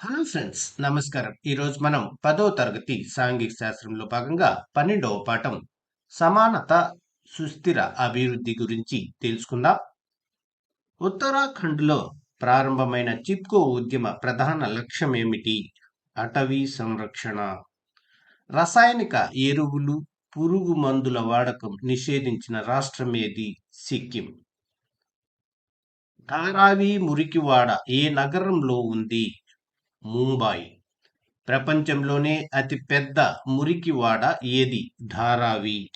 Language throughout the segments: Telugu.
హలో ఫ్రెండ్స్ నమస్కారం. ఈరోజు మనం పదో తరగతి సాంఘిక శాస్త్రంలో భాగంగా పన్నెండవ పాఠం సమానత సుస్థిర అభివృద్ధి గురించి తెలుసుకుందాం. ఉత్తరాఖండ్లో ప్రారంభమైన చిప్కో ఉద్యమ ప్రధాన లక్ష్యం ఏమిటి? అటవీ సంరక్షణ. రసాయనిక ఎరువులు పురుగు మందుల వాడకం నిషేధించిన రాష్ట్రం ఏది? సిక్కిం. ధారావి మురికివాడ ఏ నగరంలో ఉంది? ముంబాయి. ప్రపంచంలోనే అతిపెద్ద మురికివాడ ఏది? ధారావి.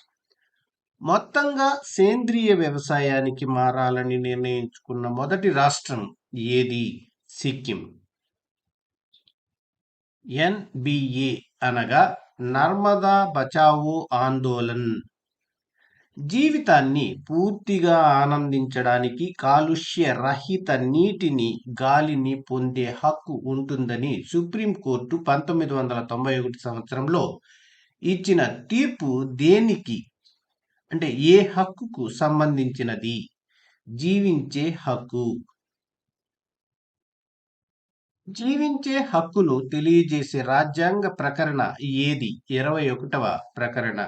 మొత్తంగా సేంద్రియ వ్యవసాయానికి మారాలని నిర్ణయించుకున్న మొదటి రాష్ట్రం ఏది? సిక్కిం. ఎన్బిఏ అనగా నర్మదా బచావో ఆందోళన్. జీవితాన్ని పూర్తిగా ఆనందించడానికి కాలుష్య రహిత నీటిని గాలిని పొందే హక్కు ఉంటుందని సుప్రీంకోర్టు పంతొమ్మిది వందల తొంభై ఒకటి సంవత్సరంలో ఇచ్చిన తీర్పు దేనికి? అంటే ఏ హక్కుకు సంబంధించినది? జీవించే హక్కు. జీవించే హక్కును తెలియజేసే రాజ్యాంగ ప్రకరణ ఏది? ఇరవై ఒకటవ ప్రకరణ.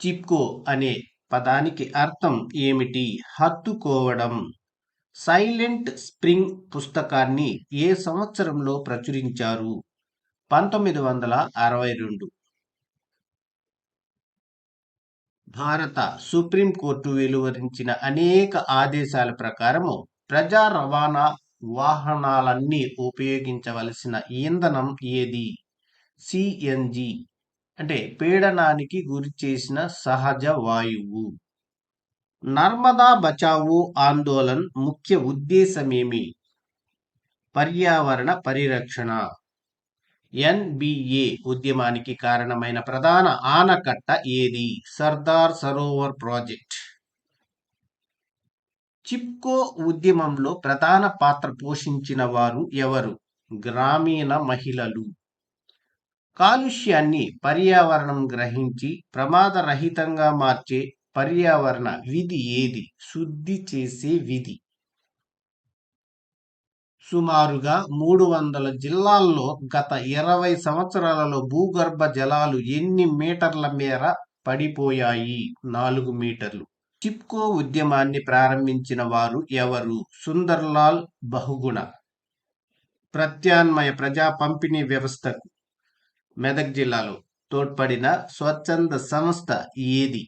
చిప్కో అనే పదానికి అర్థం ఏమిటి? హత్తుకోవడం. సైలెంట్ స్ప్రింగ్ పుస్తకాన్ని ఏ సంవత్సరంలో ప్రచురించారు? పంతొమ్మిది వందల అరవై రెండు. భారత సుప్రీంకోర్టు వెలువరించిన అనేక ఆదేశాల ప్రకారము ప్రజా రవాణా వాహనాలన్నీ ఉపయోగించవలసిన ఇంధనం ఏది? సిఎన్జి అంటే పీడనానికి గురి చేసిన సహజ వాయువు. నర్మదా బచావో ఆందోళన్ ముఖ్య ఉద్దేశమేమి? పర్యావరణ పరిరక్షణ. ఎన్బిఏ ఉద్యమానికి కారణమైన ప్రధాన ఆనకట్ట ఏది? సర్దార్ సరోవర్ ప్రాజెక్ట్. చిప్కో ఉద్యమంలో ప్రధాన పాత్ర పోషించిన వారు ఎవరు? గ్రామీణ మహిళలు. కాలుష్యాన్ని పర్యావరణం గ్రహించి ప్రమాదరహితంగా మార్చే పర్యావరణ విధి ఏది? శుద్ధి చేసే విధి. సుమారుగా మూడు వందల జిల్లాల్లో గత ఇరవై సంవత్సరాలలో భూగర్భ జలాలు ఎన్ని మీటర్ల మేర పడిపోయాయి? నాలుగు మీటర్లు. చిప్కో ఉద్యమాన్ని ప్రారంభించిన వారు ఎవరు? సుందర్లాల్ బహుగుణ. ప్రత్యామ్నాయ ప్రజా పంపిణీ వ్యవస్థకు మెదక్ జిల్లాలో తోడ్పడిన స్వచ్ఛంద సంస్థ ఏది?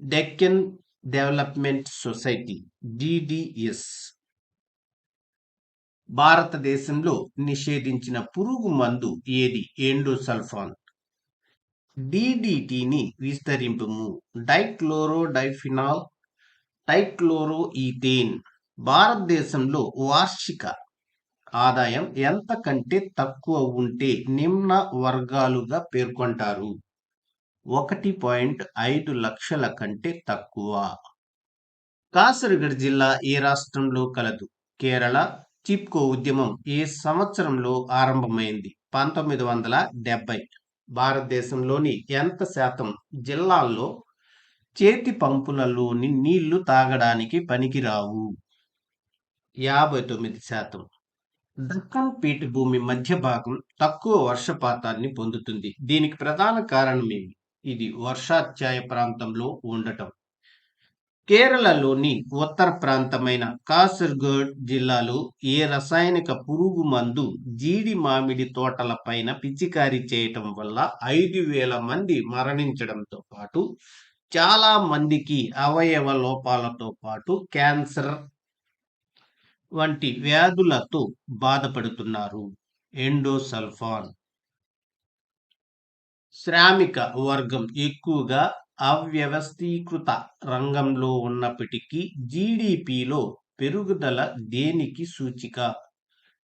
డెక్కన్ డెవలప్మెంట్ సొసైటీ డిడిఎస్ భారతదేశంలో నిషేధించిన పురుగు మందు ఏది? ఎండోసల్ఫాన్. డిడిటిని విస్తరింపుము డైక్లోరో డైఫినాల్ డైక్లోరో ఈథేన్ భారతదేశంలో వార్షిక ఆదాయం ఎంత కంటే తక్కువ ఉంటే నిమ్న వర్గాలుగా పేర్కొంటారు. ఒకటి పాయింట్ ఐదు లక్షల కంటే తక్కువ. కాసరగఢ్ జిల్లా ఏ రాష్ట్రంలో కలదు? కేరళ చిప్కో ఉద్యమం ఏ సంవత్సరంలో ఆరంభమైంది? పంతొమ్మిది వందల డెబ్బై. భారతదేశంలోని ఎంత శాతం జిల్లాల్లో చేతి పంపులలోని నీళ్ళు తాగడానికి పనికిరావు? యాభై తొమ్మిది శాతం. దక్కన్ పీఠభూమి మధ్య భాగం తక్కువ వర్షపాతాన్ని పొందుతుంది. దీనికి ప్రధాన కారణమేమి ఇది వర్షాధ్యాయ ప్రాంతంలో ఉండటం. కేరళలోని ఉత్తర ప్రాంతమైన కాసర్గోడ్ జిల్లాలో ఏ రసాయనిక పురుగు మందు జీడి మామిడి తోటల పైన పిచికారీ చేయటం వల్ల ఐదు వేల మంది మరణించడంతో పాటు చాలా మందికి అవయవ లోపాలతో పాటు క్యాన్సర్ వంటి వ్యాధులతో బాధపడుతున్నారు. ఎండోసల్ఫాన్. శ్రామిక వర్గం ఎక్కువగా అవ్యవస్థీకృత రంగంలో ఉన్నప్పటికీ జీడిపిలో పెరుగుదల దేనికి సూచిక?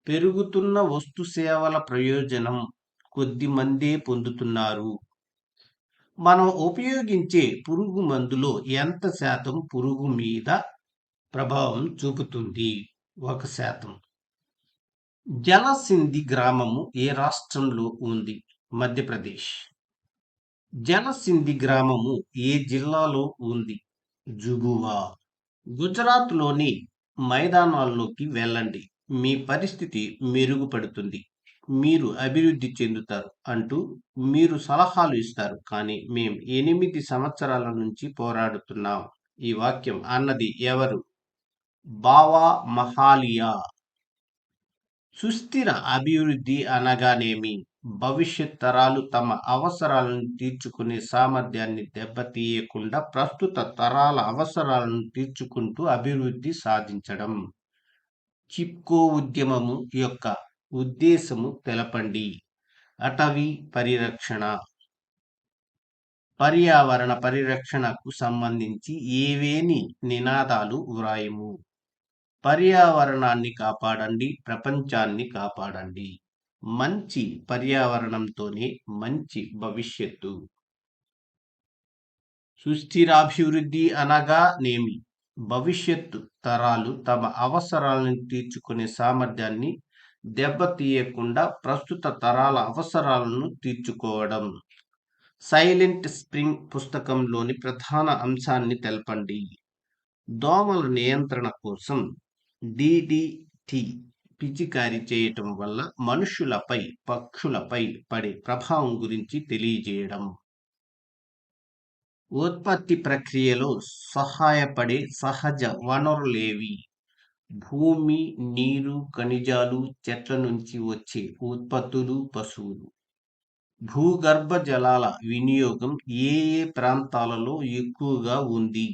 పెరుగుతున్న వస్తు సేవల ప్రయోజనం కొద్దిమందే పొందుతున్నారు. మనం ఉపయోగించే పురుగు మందులో ఎంత శాతం పురుగు మీద ప్రభావం చూపుతుంది? ఒక శాతం. జలసింధి గ్రామము ఏ రాష్ట్రంలో ఉంది? మధ్యప్రదేశ్. జలసింధి గ్రామము ఏ జిల్లాలో ఉంది? జుబువా గుజరాత్లోని మైదానాల్లోకి వెళ్ళండి. మీ పరిస్థితి మెరుగుపడుతుంది. మీరు అభివృద్ధి చెందుతారు అంటూ మీరు సలహాలు ఇస్తారు. కానీ మేం ఎనిమిది సంవత్సరాల నుంచి పోరాడుతున్నాం. ఈ వాక్యం అన్నది ఎవరు బావా మహాలియా. సుస్థిర అభివృద్ధి అనగానేమి? భవిష్యత్ తరాలు తమ అవసరాలను తీర్చుకునే సామర్థ్యాన్ని దెబ్బతీయకుండా ప్రస్తుత తరాల అవసరాలను తీర్చుకుంటూ అభివృద్ధి సాధించడం. చిప్కో ఉద్యమము యొక్క ఉద్దేశము తెలపండి. అటవీ పరిరక్షణ. పర్యావరణ పరిరక్షణకు సంబంధించి ఏవేని నినాదాలు వ్రాయము? పర్యావరణాన్ని కాపాడండి ప్రపంచాన్ని కాపాడండి. మంచి పర్యావరణంతోనే మంచి భవిష్యత్తు. సుస్థిరాభివృద్ధి అనగా నేమి? భవిష్యత్తు తరాలు తమ అవసరాలను తీర్చుకునే సామర్థ్యాన్ని దెబ్బతీయకుండా ప్రస్తుత తరాల అవసరాలను తీర్చుకోవడం. సైలెంట్ స్ప్రింగ్ పుస్తకంలోని ప్రధాన అంశాన్ని తెలపండి. దోమల నియంత్రణ కోసం డిడిటి పిచికారీ చేయటం వల్ల మనుషులపై పక్షులపై పడే ప్రభావం గురించి తెలియజేయడం. ఉత్పత్తి ప్రక్రియలో సహాయపడే సహజ వనరులేవి? భూమి నీరు ఖనిజాలు చెట్ల నుంచి వచ్చే ఉత్పత్తులు పశువులు. భూగర్భ జలాల వినియోగం ఏ ఏ ప్రాంతాలలో ఎక్కువగా ఉంది?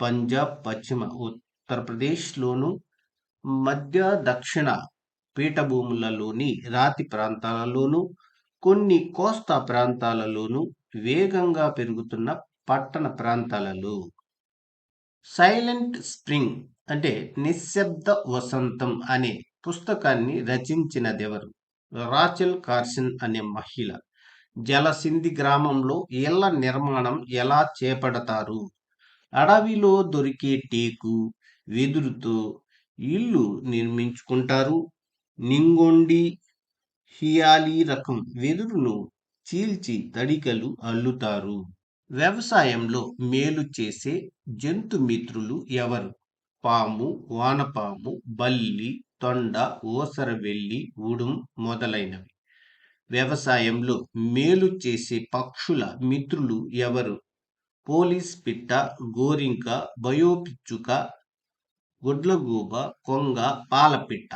పంజాబ్ పశ్చిమ ఉత్తరప్రదేశ్లోను మధ్య దక్షిణ పీఠభూములలోని రాతి ప్రాంతాలలోను కొన్ని కోస్తా ప్రాంతాలలోనూ వేగంగా పెరుగుతున్న పట్టణ ప్రాంతాలలో. సైలెంట్ స్ప్రింగ్ అంటే నిశ్శబ్ద వసంతం అనే పుస్తకాన్ని రచించినదెవరు? రాచెల్ కార్సిన్ అనే మహిళ. జలసింధి గ్రామంలో ఇళ్ళ నిర్మాణం ఎలా చేపడతారు? అడవిలో దొరికే టేకు వెదురుతో ఇల్లు నిర్మించుకుంటారు. నింగొండి హియాలీ రకం వెదురును చీల్చి తడికలు అల్లుతారు. వ్యవసాయంలో మేలు చేసే జంతు మిత్రులు ఎవరు? పాము వానపాము బల్లి తొండ ఓసరవెల్లి ఉడుం మొదలైనవి. వ్యవసాయంలో మేలు చేసే పక్షుల మిత్రులు ఎవరు? పోలీస్ పిట్ట గోరింక బయోపిచ్చుక గుడ్లగూబ కొంగ పాలపిట్ట.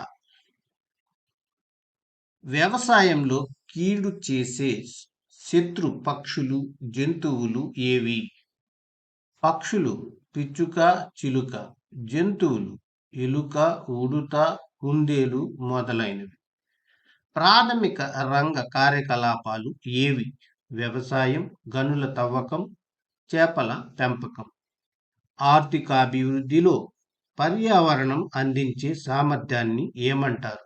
వ్యవసాయంలో కీడు చేసే శత్రు పక్షులు జంతువులు ఏవి? పక్షులు పిచ్చుక చిలుక. జంతువులు ఎలుక ఉడుత కుందేలు మొదలైనవి. ప్రాథమిక రంగ కార్యకలాపాలు ఏవి? వ్యవసాయం గనుల తవ్వకం చేపల పెంపకం. ఆర్థికాభివృద్ధిలో పర్యావరణం అందించే సామర్థ్యాన్ని ఏమంటారు?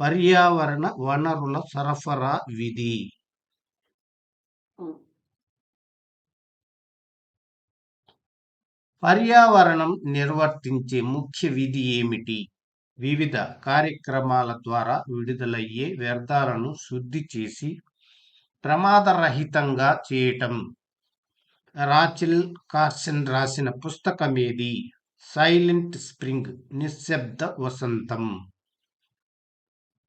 పర్యావరణ వనరుల సరఫరా విధి. పర్యావరణం నిర్వర్తించే ముఖ్య విధి ఏమిటి? వివిధ కార్యక్రమాల ద్వారా విడుదలయ్యే వ్యర్థాలను శుద్ధి చేసి ప్రమాదరహితంగా చేయటం. రాచిల్ కార్సన్ రాసిన పుస్తకమేది? సైలెంట్ స్ప్రింగ్ నిశ్శబ్ద వసంతం.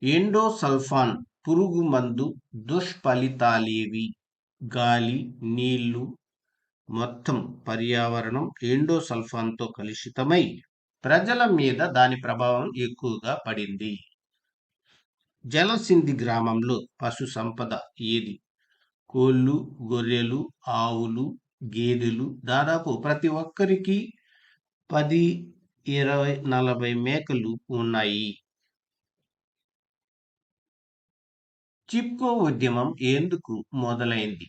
ఎండోసల్ఫాన్ పురుగు మందు దుష్ఫలితాలేవి. గాలి నీళ్ళు మొత్తం పర్యావరణం ఎండోసల్ఫాన్తో కలుషితమై ప్రజల మీద దాని ప్రభావం ఎక్కువగా పడింది. జలసింధి గ్రామంలో పశు సంపద ఏది? కోళ్ళు గొర్రెలు ఆవులు గేదెలు దాదాపు ప్రతి ఒక్కరికి పది ఇరవై నలభై మేకలు ఉన్నాయి. చిప్కో ఉద్యమం ఎందుకు మొదలైంది?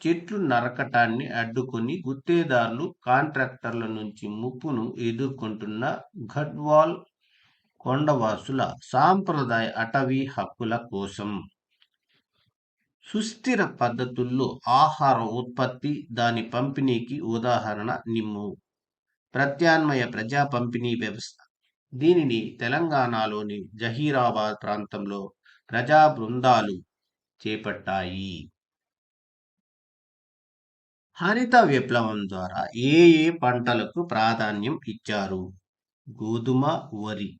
చెట్లు నరకటాన్ని అడ్డుకొని గుత్తేదారులు కాంట్రాక్టర్ల నుంచి ముప్పును ఎదుర్కొంటున్న గడ్వాల్ కొండవాసుల సాంప్రదాయ అటవీ హక్కుల కోసం. సుస్థిర పద్ధతుల్లో ఆహార ఉత్పత్తి దాని పంపిణీకి ఉదాహరణ నిమ్ము. ప్రత్యామ్నాయ ప్రజా పంపిణీ వ్యవస్థ. దీనిని తెలంగాణలోని జహీరాబాద్ ప్రాంతంలో ప్రజా బృందాలు చేపట్టాయి. హరిత విప్లవం ద్వారా ఏ ఏ పంటలకు ప్రాధాన్యం ఇచ్చారు? గోధుమ వరి.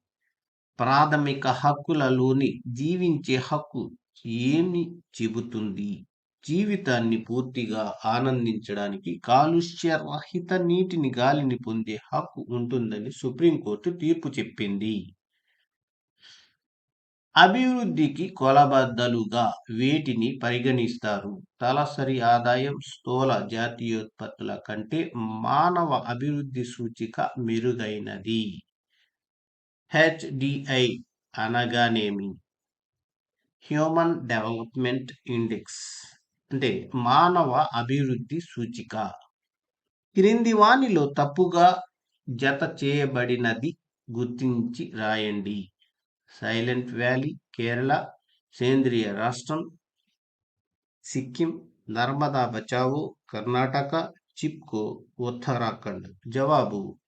ప్రాథమిక హక్కులలోని జీవించే హక్కు ఏమి చెబుతుంది? జీవితాన్ని పూర్తిగా ఆనందించడానికి కాలుష్య రహిత నీటిని గాలిని పొందే హక్కు ఉంటుందని సుప్రీంకోర్టు తీర్పు చెప్పింది. అభివృద్ధికి కొలబద్దలుగా వేటిని పరిగణిస్తారు? తలసరి ఆదాయం స్థూల జాతీయోత్పత్తుల కంటే మానవ అభివృద్ధి సూచిక మెరుగైనది. హెచ్డిఐ అనగానేమి? Human development index. అంటే మానవ అభివృద్ధి సూచిక. క్రింది వానిలో తప్పుగా జత చేయబడినది గుర్తించి రాయండి. సైలెంట్ వ్యాలీ కేరళ సేంద్రియ రాష్ట్రం సిక్కిం నర్మదా బచావో కర్ణాటక చిప్కో ఉత్తరాఖండ్. జవాబు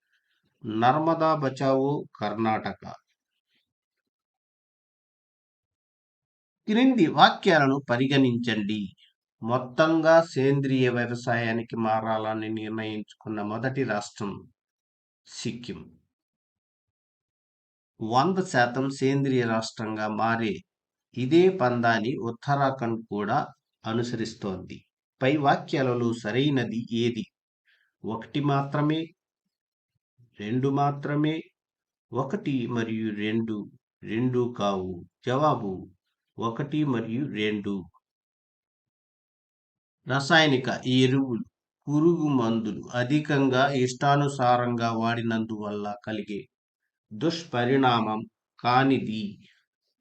నర్మదా బచావో కర్ణాటక. క్రింది వాక్యాలను పరిగణించండి. మొత్తంగా సేంద్రియ వ్యవసాయానికి మారాలని నిర్ణయించుకున్న మొదటి రాష్ట్రం సిక్కిం. వంద శాతం సేంద్రియ రాష్ట్రంగా మారే ఇదే పందాన్ని ఉత్తరాఖండ్ కూడా అనుసరిస్తోంది. పై వాక్యాలలో సరైనది ఏది? ఒకటి మాత్రమే రెండు మాత్రమే ఒకటి మరియు రెండు రెండు కావు. జవాబు ఒకటి మరియు రెండు. రసాయనిక ఎరువులు పురుగు మందులు అధికంగా ఇష్టానుసారంగా వాడినందువల్ల కలిగే దుష్పరిణామం కానిది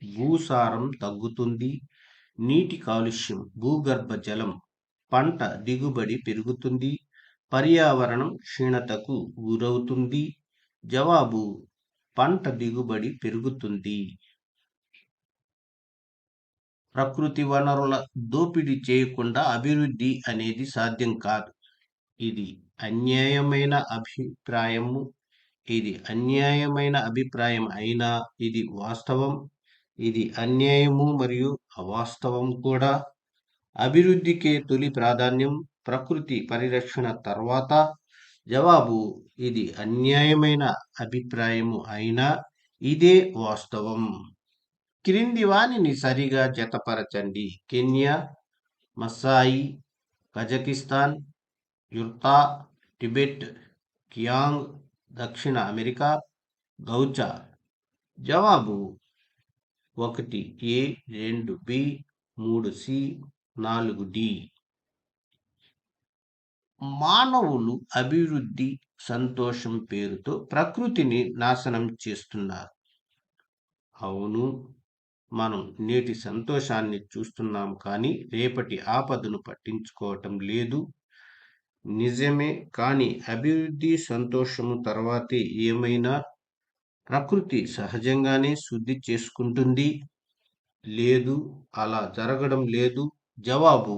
భూసారం తగ్గుతుంది నీటి కాలుష్యం భూగర్భ జలం పంట దిగుబడి పెరుగుతుంది పర్యావరణం క్షీణతకు గురవుతుంది జవాబు పంట దిగుబడి పెరుగుతుంది. ప్రకృతి వనరుల దోపిడీ చేయకుండా అభివృద్ధి అనేది సాధ్యం కాదు. ఇది అన్యాయమైన అభిప్రాయము. ఇది అన్యాయమైన అభిప్రాయం అయినా ఇది వాస్తవం. ఇది అన్యాయము మరియు అవాస్తవం కూడా. అభివృద్ధికే తొలి ప్రాధాన్యం ప్రకృతి పరిరక్షణ తర్వాత. జవాబు ఇది అన్యాయమైన అభిప్రాయము అయినా ఇదే వాస్తవం. క్రింది వాణిని సరిగా జతపరచండి. కెన్యా మసాయి కజకిస్తాన్ యుర్తా టిబెట్ కియాంగ్ దక్షిణ అమెరికా గౌచా. జవాబు ఒకటి ఏ రెండు బి మూడు సి నాలుగు డి. మానవులు అభివృద్ధి సంతోషం పేరుతో ప్రకృతిని నాశనం చేస్తున్నారు. అవును మనం నేటి సంతోషాన్ని చూస్తున్నాం కానీ రేపటి ఆపదను పట్టించుకోవటం లేదు. నిజమే కానీ అభివృద్ధి సంతోషము తర్వాతే ఏమైనా ప్రకృతి సహజంగానే శుద్ధి చేసుకుంటుంది. లేదు అలా జరగడం లేదు. జవాబు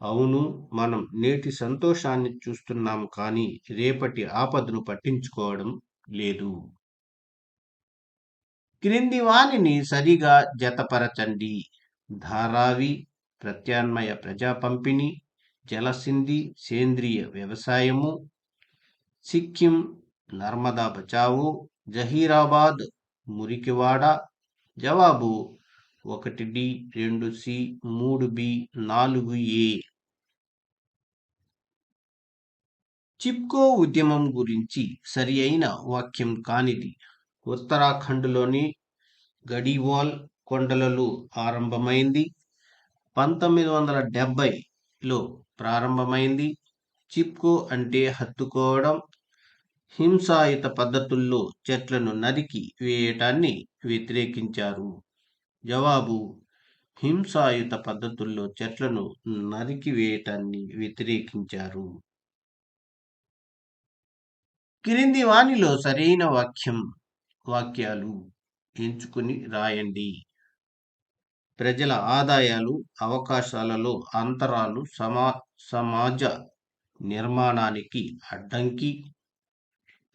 అవును మనం నేటి సంతోషాన్ని చూస్తున్నాం కానీ రేపటి ఆపదను పట్టించుకోవడం లేదు. క్రింది వాణిని సరిగా జతపరచండి. ధారావి ప్రత్యామ్నాయ ప్రజా పంపిణీ జలసింధి సేంద్రియ వ్యవసాయము సిక్కిం నర్మదా బచావు జహీరాబాద్ మురికివాడ జవాబు ఒకటి డి రెండు సి మూడు బి నాలుగు ఏ. చిప్కో ఉద్యమం గురించి సరి అయిన వాక్యం కానిది. ఉత్తరాఖండ్లోని గడివాల్ కొండలలో ఆరంభమైంది. పంతొమ్మిది వందల డెబ్బైలో ప్రారంభమైంది. చిప్కో అంటే హత్తుకోవడం. హింసాయుత పద్ధతుల్లో చెట్లను నరికి వేయటాన్ని వ్యతిరేకించారు. జవాబు హింసాయుత పద్ధతుల్లో చెట్లను నరికి వేయటాన్ని వ్యతిరేకించారు. క్రింది వాణిలో సరైన వాక్యం వాక్యాలు ఎంచుకుని రాయండి. ప్రజల ఆదాయాలు అవకాశాలలో అంతరాలు సమా సమాజ నిర్మాణానికి అడ్డంకి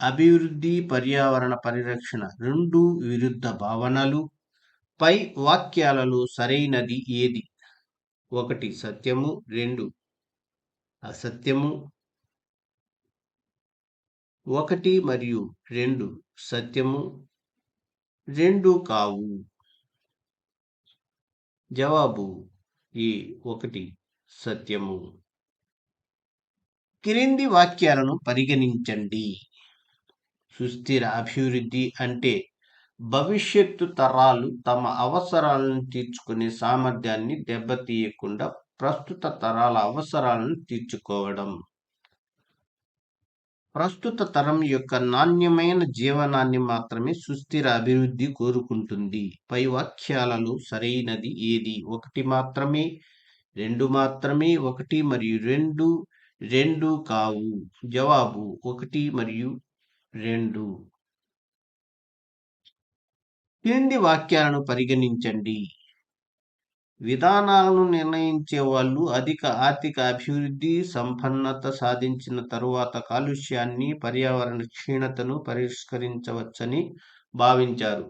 అభివృద్ధి పర్యావరణ పరిరక్షణ రెండు విరుద్ధ భావనలు. పై వాక్యాలలో సరైనది ఏది? ఒకటి సత్యము రెండు అసత్యము. ఒకటి మరియు రెండు సత్యము రెండు కావు. జవాబు ఈ ఒకటి సత్యము. క్రింది వాక్యాలను పరిగణించండి. సుస్థిర అభివృద్ధి అంటే భవిష్యత్తు తరాలు తమ అవసరాలను తీర్చుకునే సామర్థ్యాన్ని దెబ్బతీయకుండా ప్రస్తుత తరాల అవసరాలను తీర్చుకోవడం. ప్రస్తుత తరం యొక్క నాణ్యమైన జీవనాన్ని మాత్రమే సుస్థిర అభివృద్ధి కోరుకుంటుంది. పై వాక్యాలలో సరైనది ఏది? ఒకటి మాత్రమే రెండు మాత్రమే ఒకటి మరియు రెండు రెండు కావు. జవాబు ఒకటి మరియు రెండు. క్రింది వాక్యాలను పరిగణించండి. విధానాలను నిర్ణయించే వాళ్ళు అధిక ఆర్థిక అభివృద్ధి సంపన్నత సాధించిన తరువాత కాలుష్యాన్ని పర్యావరణ క్షీణతను పరిష్కరించవచ్చని భావించారు.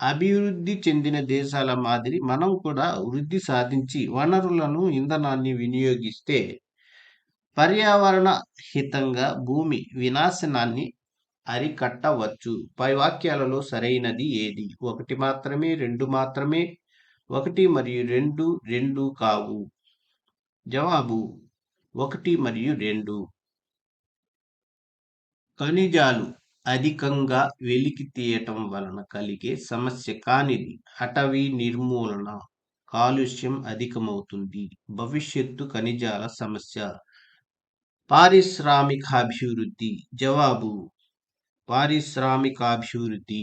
అభివృద్ధి చెందిన దేశాల మాదిరి మనం కూడా వృద్ధి సాధించి వనరులను ఇంధనాన్ని వినియోగిస్తే పర్యావరణ హితంగా భూమి వినాశనాన్ని అరికట్టవచ్చు. పై వాక్యాలలో సరైనది ఏది? ఒకటి మాత్రమే రెండు మాత్రమే ఒకటి మరియు రెండు రెండు కావు. జవాబు ఒకటి మరియు రెండు. ఖనిజాలు అధికంగా వెలికి తీయటం వలన కలిగే సమస్య కానిది. అటవీ నిర్మూలన కాలుష్యం అధికమవుతుంది. భవిష్యత్తు ఖనిజాల సమస్య. పారిశ్రామికాభివృద్ధి. జవాబు పారిశ్రామికాభివృద్ధి.